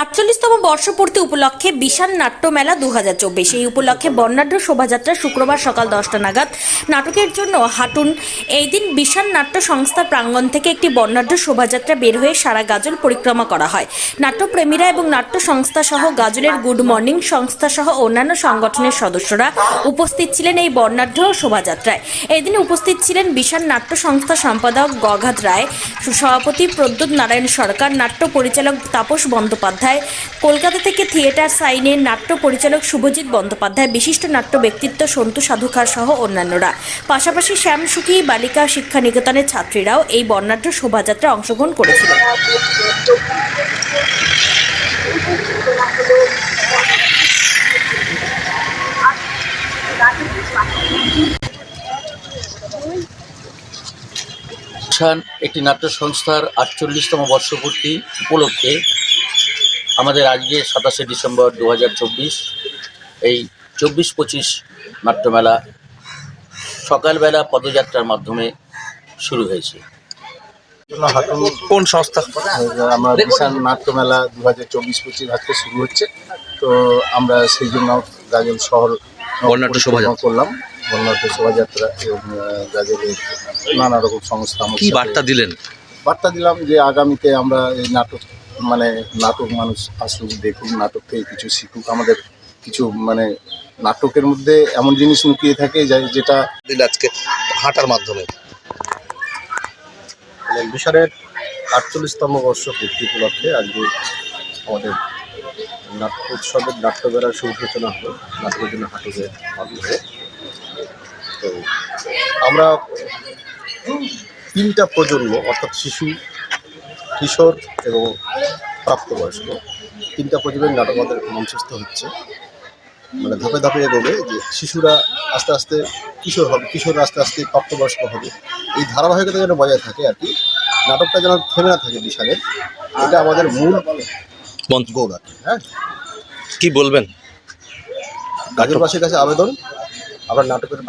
আটচল্লিশতম বর্ষপূর্তি উপলক্ষে বিশাল নাট্যমেলা দু হাজার চব্বিশ এই উপলক্ষে বর্ণাঢ্য শোভাযাত্রা শুক্রবার সকাল দশটা নাগাদ। নাটকের জন্য হাটুন এই দিন বিশাল নাট্য সংস্থা প্রাঙ্গণ থেকে একটি বর্ণাঢ্য শোভাযাত্রা বের হয়ে সারা গাজল পরিক্রমা করা হয়। নাট্যপ্রেমীরা এবং নাট্য সংস্থা সহ গাজলের গুড মর্নিং সংস্থা সহ অন্যান্য সংগঠনের সদস্যরা উপস্থিত ছিলেন এই বর্ণাঢ্য শোভাযাত্রায়। এই দিন উপস্থিত ছিলেন বিশাল নাট্য সংস্থা সম্পাদক গঘাত রায় সভাপতি প্রদ্যুৎ নারায়ণ সরকার, নাট্য পরিচালক তাপস বন্দ্যোপাধ্যায় কলকাতা থেকে থিয়েটার সাইনের নাট্য পরিচালক শুভজিৎ বন্দ্যোপাধ্যায় বিশিষ্ট নাট্য ব্যক্তিত্ব সন্তু সাধুকার সহ অন্যান্যরা। পাশাপাশি শ্যাম সুখী বালিকা শিক্ষা নিকেতনের ছাত্রীরাও এই বর্ণাঢ্য শোভাযাত্রায় অংশগ্রহণ অনুষ্ঠান একটি নাট্য সংস্থার আটচল্লিশতম বর্ষপূর্তি উপলক্ষে আমাদের আজকে সাতাশে ডিসেম্বর দু হাজার চব্বিশ এই চব্বিশ পঁচিশ নাট্যমেলা সকালবেলা পদযাত্রার মাধ্যমে শুরু হয়েছে। কোন সংস্থা? আমরা বিশাল নাট্যমেলা দু হাজার চব্বিশ পঁচিশ আজকে শুরু হচ্ছে। তো আমরা সেই জন্য গাজল শহর বর্ণাঢ্য শোভাযাত্রা। করলাম। বর্ণাঢ্য শোভাযাত্রা এবং গাজলের নানা রকম সংস্থা কি বার্তা দিলেন? বার্তা দিলাম যে আগামীতে আমরা এই নাটক মানে নাটক মানুষ আসুক দেখুক নাটক থেকে কিছু শিখুক আমাদের কিছু মানে নাটকের মধ্যে এমন জিনিস লুকিয়ে থাকে যা- যেটা আজকে হাঁটার মাধ্যমে। বিশালের আটচল্লিশতম বর্ষ পূর্তি উপলক্ষে আজকে আমাদের নাট্য উৎসবের নাট্যবেলার শুভ সূচনা হলো। নাটকের জন্য হাটুকে মাধ্যমে তো আমরা তিনটা প্রজন্ম অর্থাৎ শিশু কিশোর এবং প্রাপ্তবয়স্ক। তিনটা প্রজন্মের নাটক আমাদের মঞ্চস্থ হচ্ছে। মানে ধাপে ধাপে এগোবে যে শিশুরা আস্তে আস্তে কিশোর হবে কিশোর আস্তে আস্তে প্রাপ্তবয়স্ক হবে। এই ধারাবাহিকতা যেন বজায় থাকে আর কি নাটকটা যেন থেমে না থাকে বিশালের এটা আমাদের মূল গোল আর কি হ্যাঁ? কি বলবেন? গাজরবাসীর কাছে আবেদন আমরা নাটকের